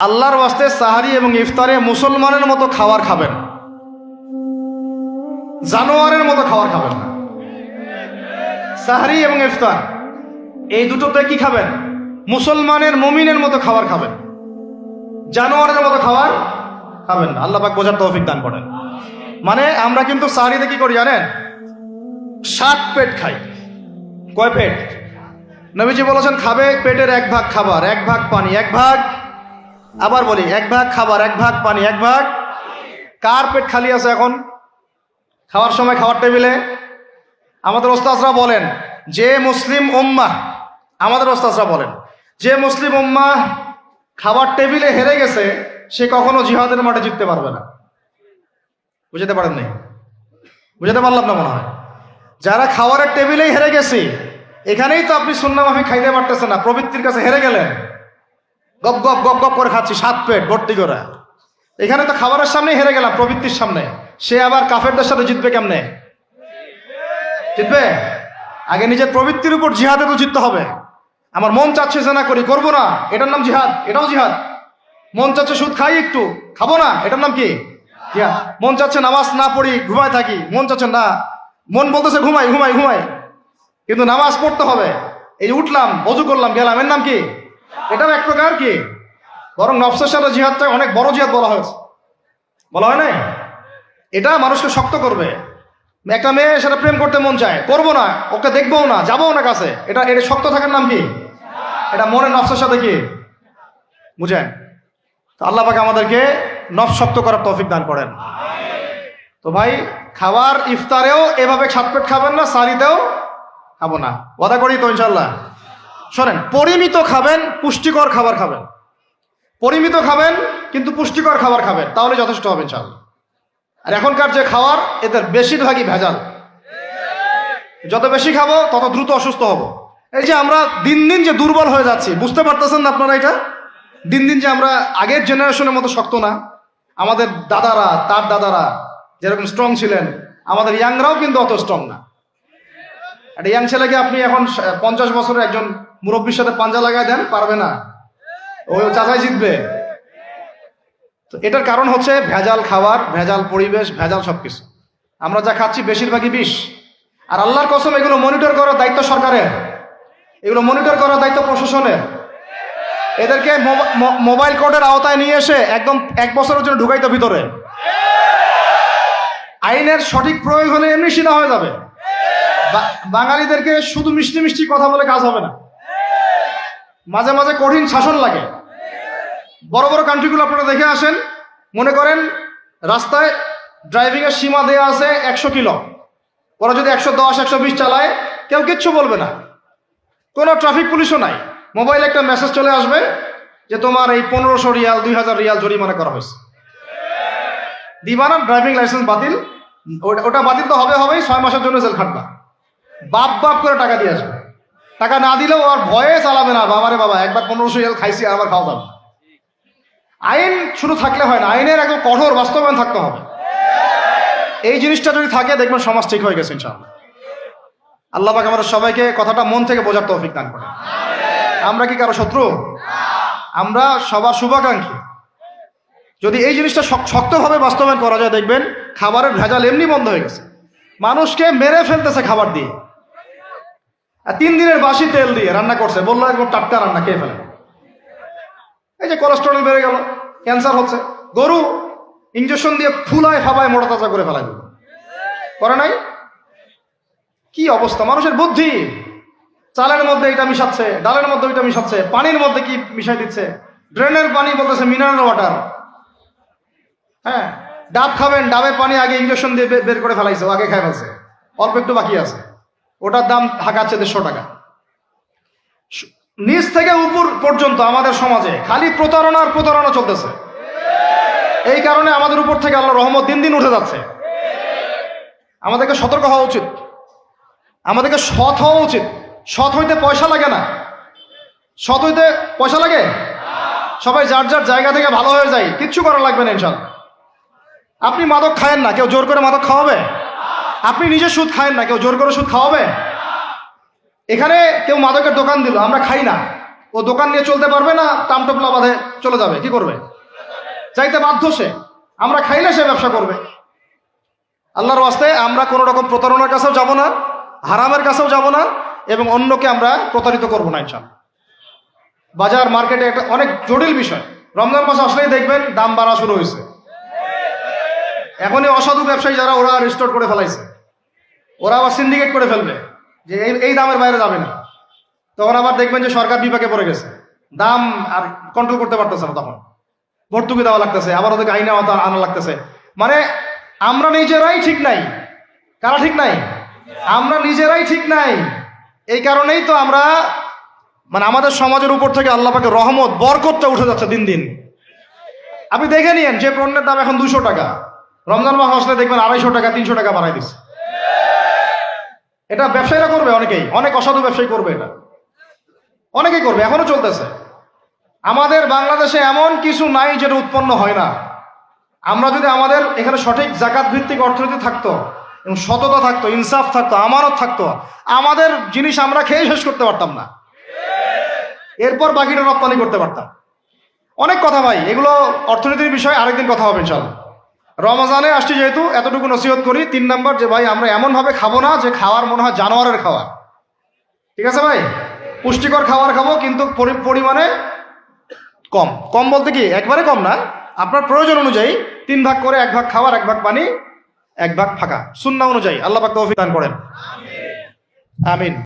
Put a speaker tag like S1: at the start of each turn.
S1: আল্লাহর ওয়াস্তে সাহারি এবং ইফতারে মুসলমানের মতো খাবার খাবেন। জানোয়ারের মতো খাবার খাবেন না। সাহারি এবং ইফতার, এই দুটোতে কি খাবেন? মুসলমানের, মুমিনের মতো খাবার খাবেন। জানোয়ারের মতো খাবার খাবেন না। আল্লাহ পাক বোঝার তৌফিক দান করেন। মানে আমরা কিন্তু সাহারিতে কি করি জানেন? সাত পেট খাই। কয় পেট? নবীজি বলেছেন, খাবে পেটের এক ভাগ খাবার, এক ভাগ পানি, এক ভাগ আবার বলি, এক ভাগ খাবার, এক ভাগ পানি, এক ভাগ কার পেট খালি আছে এখন? খাওয়ার সময় খাওয়ার টেবিলে? আমাদের ওস্তাজরা বলেন, যে মুসলিম উম্মা আমাদের ওস্তাজরা বলেন, যে মুসলিম উম্মা খাবার টেবিলে হেরে গেছে, সে কখনো জিহাদের মাঠে জিততে পারবে না। বুঝতে পারেন নাই? বুঝতে পারলাম না মনে হয়। যারা খাওয়ারের টেবিলেই হেরে গেছি, এখানেই তো আপনি সুন্না মাফি খাইতে পারতেছেন না, প্রবৃত্তির কাছে হেরে গেলেন। গপ গপ গপ গপ করে খাচ্ছি, সাত পেট, ভর্তি করে। এখানে তো খাবারের সামনেই হেরে গেলাম, প্রবৃত্তির সামনে। সে আবার কাফেরদের সাথে জিতবে কেমনে? জিতবে? আগে নিজের প্রবৃত্তির উপর জিহাদে তো জিততে হবে। আমার মন চাচ্ছে যে না করি, করব না। এটার নাম জিহাদ, এটাও জিহাদ। মন চাচ্ছে সুদ খাই একটু, খাব না, এটার নাম কি? মন চাচ্ছে নামাজ না পড়ি, ঘুমায় থাকি, মন চাচ্ছে না। মন বলতেছে ঘুমাই ঘুমাই ঘুমাই। কিন্তু নামাজ পড়তে হবে। এই উঠলাম, অজু করলাম, গেলাম, এর নাম কি? এটাও এক প্রকার কি? বরং নফসের সাথে জিহাদটা অনেক বড় জিহাদ বলা হয়েছে। বলা হয় নাই? এটা মানুষকে শক্ত করবে। একটা মেয়ে, সেটা প্রেম করতে মন চায়। করব না, ওকে দেখব না যাব না কাছে। এটা এটা শক্ত থাকার নাম কি? এটা মনে নফসের সাথে কি? বুঝেন? তো আল্লাহ পাকে আমাদেরকে নফস শক্ত করার তৌফিক দান করেন। তো ভাই, খাবার, ইফতারেও এভাবে ছাটপেট খাবেন না, সারিতেও খাব না। ওয়াদা করি তো ইনশাল্লাহ শোনেন পরিমিত খাবেন, পুষ্টিকর খাবার খাবেন। পরিমিত খাবেন, কিন্তু পুষ্টিকর খাবার খাবেন, তাহলে যথেষ্ট হবে চাল আর এখনকার যে খাওয়ার, এদের বেশিরভাগই ভেজাল। যত বেশি খাব, তত দ্রুত অসুস্থ হব। এই যে আমরা দিন দিন যে দুর্বল হয়ে যাচ্ছি, বুঝতে পারতেছেন না আপনারা এটা? দিন দিন যে আমরা আগের জেনারেশনের মতো শক্ত না। আমাদের দাদারা, তার দাদারা যেরকম স্ট্রং ছিলেন, আমাদের ইয়াংরাও কিন্তু অত স্ট্রং না। একটা ইয়াং ছেলেকে আপনি এখন পঞ্চাশ বছরের একজন মুরব্বীর সাথে পাঞ্জা লাগায় দেন, পারবে না। ওই চাচাই জিতবে। তো এটার কারণ হচ্ছে ভেজাল খাবার, ভেজাল পরিবেশ, ভেজাল সবকিছু। আমরা যা খাচ্ছি বেশিরভাগই বিষ। আর আল্লাহর কসম, এগুলো মনিটর করার দায়িত্ব সরকারের। এগুলো মনিটর করার দায়িত্ব প্রশাসনের। এদেরকে মোবাইল কোর্টের আওতায় নিয়ে এসে একদম এক বছরের জন্য ঢুকাইতো ভিতরে। আইনের সঠিক প্রয়োগ হলে এমনি সিধা হয়ে যাবে। বাঙালিদেরকে শুধু মিষ্টি মিষ্টি কথা বলে কাজ হবে না। মাঝে মাঝে কঠিন শাসন লাগে। বড় বড় কান্ট্রিগুলো আপনারা দেখে আসেন। মনে করেন, রাস্তায় ড্রাইভিং এর সীমা দেওয়া আছে একশো কিলো। ওরা যদি একশো দশ, একশো বিশ চালায়, কেউ কিচ্ছু বলবে না। কোনো ট্রাফিক পুলিশও নাই। মোবাইলে একটা মেসেজ চলে আসবে যে তোমার এই পনেরোশো রিয়াল, দুই হাজার রিয়াল জরিমানা করা হয়েছে। দিবানা ড্রাইভিং লাইসেন্স বাতিল। ওটা- ওটা বাতিল তো হবে, হবেই, ছয় মাসের জন্য জেল খাটবা বাপ বাপ করে টাকা দিয়ে আসবে। টাকা না দিলেও আর ভয়ে চালাবে না। বাবারে বাবা, একবার পনেরোশো রিয়াল খাইছি, আবার খাওয়া যাবে। আইন শুধু থাকলে হয় না, আইনের একদম কঠোর বাস্তবায়ন থাকতে হবে। এই জিনিসটা যদি থাকে, দেখবেন সমাজ ঠিক হয়ে গেছে, ইনশাআল্লাহ। আল্লাহ পাক আমাদের সবাইকে কথাটা মন থেকে বোঝার তৌফিক দান করে আমরা কি কারও শত্রু? আমরা সবার শুভাকাঙ্ক্ষী। যদি এই জিনিসটা শক্তভাবে বাস্তবায়ন করা যায়, দেখবেন খাবারের ভেজাল এমনি বন্ধ হয়ে গেছে। মানুষকে মেরে ফেলতেছে খাবার দিয়ে। আর তিন দিনের বাসি তেল দিয়ে রান্না করছে। বলল, একদম টাটকা রান্না, খেয়ে ফেলে এই যে কোলেস্টেরল বেড়ে গেল ক্যান্সার হচ্ছে। গরু ইঞ্জেকশন দিয়ে ফুলায়, ফাবায়, মোটা তাজা করে দিল করে নাই? কি অবস্থা? মানুষের বুদ্ধি। চালের মধ্যে এটা মিশাচ্ছে ডালের মধ্যে ওইটা মিশাচ্ছে পানির মধ্যে কি মিশাই দিচ্ছে? ড্রেনের পানি বলতেছে মিনারেল ওয়াটার হ্যাঁ ডাব খাবেন, ডাবের পানি আগে ইঞ্জেকশন দিয়ে বের করে ফেলাইছে আগে খাই ফেলছে। অল্প একটু বাকি আছে। ওটার দাম হাঁকাচ্ছে দেড়শো টাকা। নিচ থেকে উপর পর্যন্ত আমাদের সমাজে খালি প্রতারণা আর প্রতারণা চলতেছে। এই কারণে আমাদের উপর থেকে আল্লাহ রহমত দিন দিন উঠে যাচ্ছে। আমাদেরকে সতর্ক হওয়া উচিত। আমাদেরকে সৎ হওয়া উচিত। সৎ হইতে পয়সা লাগে না। সৎ হইতে পয়সা লাগে? সবাই যার যার জায়গা থেকে ভালো হয়ে যায়, কিচ্ছু করা লাগবে না ইনশাল্লাহ আপনি মাদক খায়েন না, কেউ জোর করে মাদক খাওয়াবে? আপনি নিজে সুদ খায়েন না, কেউ জোর করে সুদ খাওয়াবে? এখানে কেউ মাদকের দোকান দিল, আমরা খাই না। ও দোকান নিয়ে চলতে পারবে না টামটপলা বাঁধে চলে যাবে, কি করবে? চাইতে বাধ্য সে, আমরা খাইলে সে ব্যবসা করবে। আল্লাহর ওয়াস্তে আমরা কোনো রকম প্রতারণার কাছেও যাব না, হারামের কাছেও যাব না, এবং অন্যকে আমরা প্রতারিত করব না ইনশাল বাজার, মার্কেটে একটা অনেক জটিল বিষয়। রমজান মাস আসলেই দেখবেন দাম বাড়া শুরু হয়েছে। এখনই অসাধু ব্যবসায়ী যারা ওরা রিস্টোর করে ফেলাইছে। ওরা আবার সিন্ডিকেট করে ফেলবে যে এই এই দামের বাইরে যাবে না। তখন আবার দেখবেন যে সরকার বিপাকে পড়ে গেছে। দাম আর কন্ট্রোল করতে পারতেছে না তখন। ভর্তুকি দেওয়া লাগতেছে, আবার ওদেরকে আইনে আনা লাগতেছে। মানে আমরা নিজেরাই ঠিক নাই। কারা ঠিক নাই? আমরা নিজেরাই ঠিক নাই। এই কারণেই তো আমরা মানে আমাদের সমাজের উপর থেকে আল্লাহ পাকে রহমত, বরকতটা উঠে যাচ্ছে দিন দিন। আপনি দেখে নিয়েন, যে পণ্যের দাম এখন দুশো টাকা। রমজান মাস আসলে দেখবেন আড়াইশো টাকা, তিনশো টাকা বাড়াই দিচ্ছে। এটা ব্যবসায়ীরা করবে অনেকেই। অনেক অসাধু ব্যবসায়ী করবে এটা। অনেকেই করবে, এখনও চলতেছে। আমাদের বাংলাদেশে এমন কিছু নাই যেটা উৎপন্ন হয় না। আমরা যদি আমাদের এখানে সঠিক জাকাত ভিত্তিক অর্থনীতি থাকতো, এবং সততা থাকতো, ইনসাফ থাকতো, আমানত থাকতো, আমাদের জিনিস আমরা খেয়ে শেষ করতে পারতাম না। এরপর বাকিটা রপ্তানি করতে পারতাম। অনেক কথা ভাই, এগুলো অর্থনীতির বিষয়ে আরেকদিন কথা হবে চল রমজানে আসছি যেহেতু, এতটুকু নসিহত করি। তিন নম্বর যে ভাই, আমরা এমনভাবে খাব না যে খাওয়ার মনে হয় জানোয়ারের খাওয়া। ঠিক আছে ভাই? পুষ্টিকর খাবার খাব, কিন্তু পরি- পরিমাণে কম। কম বলতে কি? একবারে কম না। আপনার প্রয়োজন অনুযায়ী তিন ভাগ করে এক ভাগ খাওয়ার, এক ভাগ পানি, এক ভাগ ফাঁকা। শূন্য অনুযায়ী। আল্লাহ পাক তৌফিক দান করেন। আমিন।